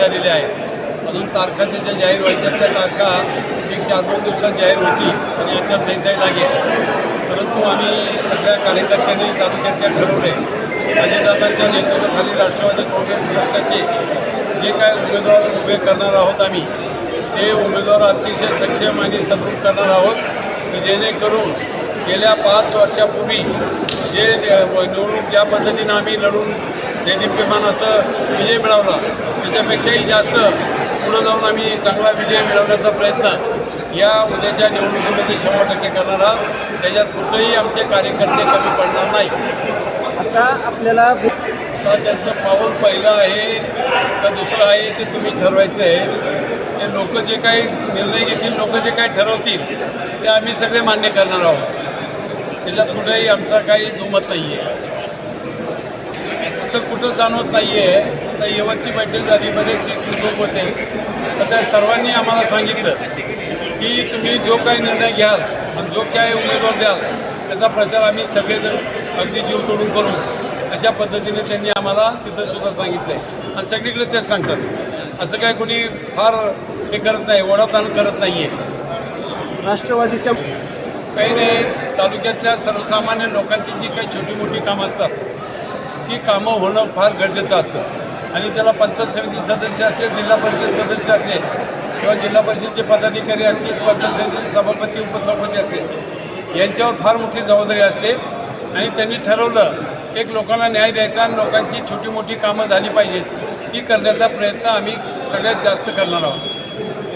झालेले आहेत. अजून तारखा त्याच्या जाहीर व्हायच्या त्या तारखा एक चार दोन दिवसात जाहीर होती आणि आचारसंहिता लागेल परंतु आम्ही सगळ्या कार्यकर्त्यांनी तालुक्यातल्या ठरवले अजितदादांच्या नेतृत्वाखाली राष्ट्रवादी काँग्रेस पक्षाचे जे काय उमेदवार उभे करणार आहोत आम्ही ते उमेदवार अतिशय सक्षम आणि सदृढ करणार आहोत. जेणेकरून गेल्या पाच वर्षापूर्वी जे निवडणूक ज्या पद्धतीनं आम्ही लढून देदीप्यमान असं विजय मिळवला त्याच्यापेक्षाही जास्त पुढं जाऊन आम्ही चांगला विजय मिळवण्याचा प्रयत्न या उद्याच्या निवडणुकीमध्ये शंभर टक्के करणार आहोत. त्याच्यात कुठंही आमचे कार्यकर्ते कमी पडणार नाही. आता आपल्याला आता ज्यांचं पाऊल पहिलं आहे का दुसरं आहे ते तुम्ही ठरवायचं आहे. ते लोक जे काही निर्णय घेतील लोक जे काही ठरवतील ते आम्ही सगळे मान्य करणार आहोत. त्याच्यात कुठेही आमचा काही दुमत नाही आहे असं कुठं जाणवत नाही आहे आता यवतची बैठक झाली बरेच लोक होते. तर त्या सर्वांनी आम्हाला सांगितलं की तुम्ही जो काही निर्णय घ्याल आणि जो काही उमेदवार द्याल त्याचा प्रचार आम्ही सगळेजण अगदी जीव तोडून करू. अशा पद्धतीने त्यांनी आम्हाला तिथं सुद्धा सांगितलं आहे आणि सगळीकडे तेच सांगतात. असं काय कोणी फार हे करत नाही ओढाताण करत नाही आहे राष्ट्रवादीच्या काही नाही तालुक्यातल्या सर्वसामान्य लोकांची जी काही छोटी मोठी कामं असतात ती कामं होणं फार गरजेचं असतं. आणि त्याला पंचायत समिती सदस्य असेल जिल्हा परिषद सदस्य असेल किंवा जिल्हा परिषदचे पदाधिकारी असतील पंचायत समितीचे सभापती उपसभापती असेल यांच्यावर फार मोठी जबाबदारी असते. आणि त्यांनी ठरवलं एक लोकांना न्याय द्यायचा आणि लोकांची छोटी मोठी कामं झाली पाहिजेत. ती करण्याचा प्रयत्न आम्ही सगळ्यात जास्त करणार आहोत.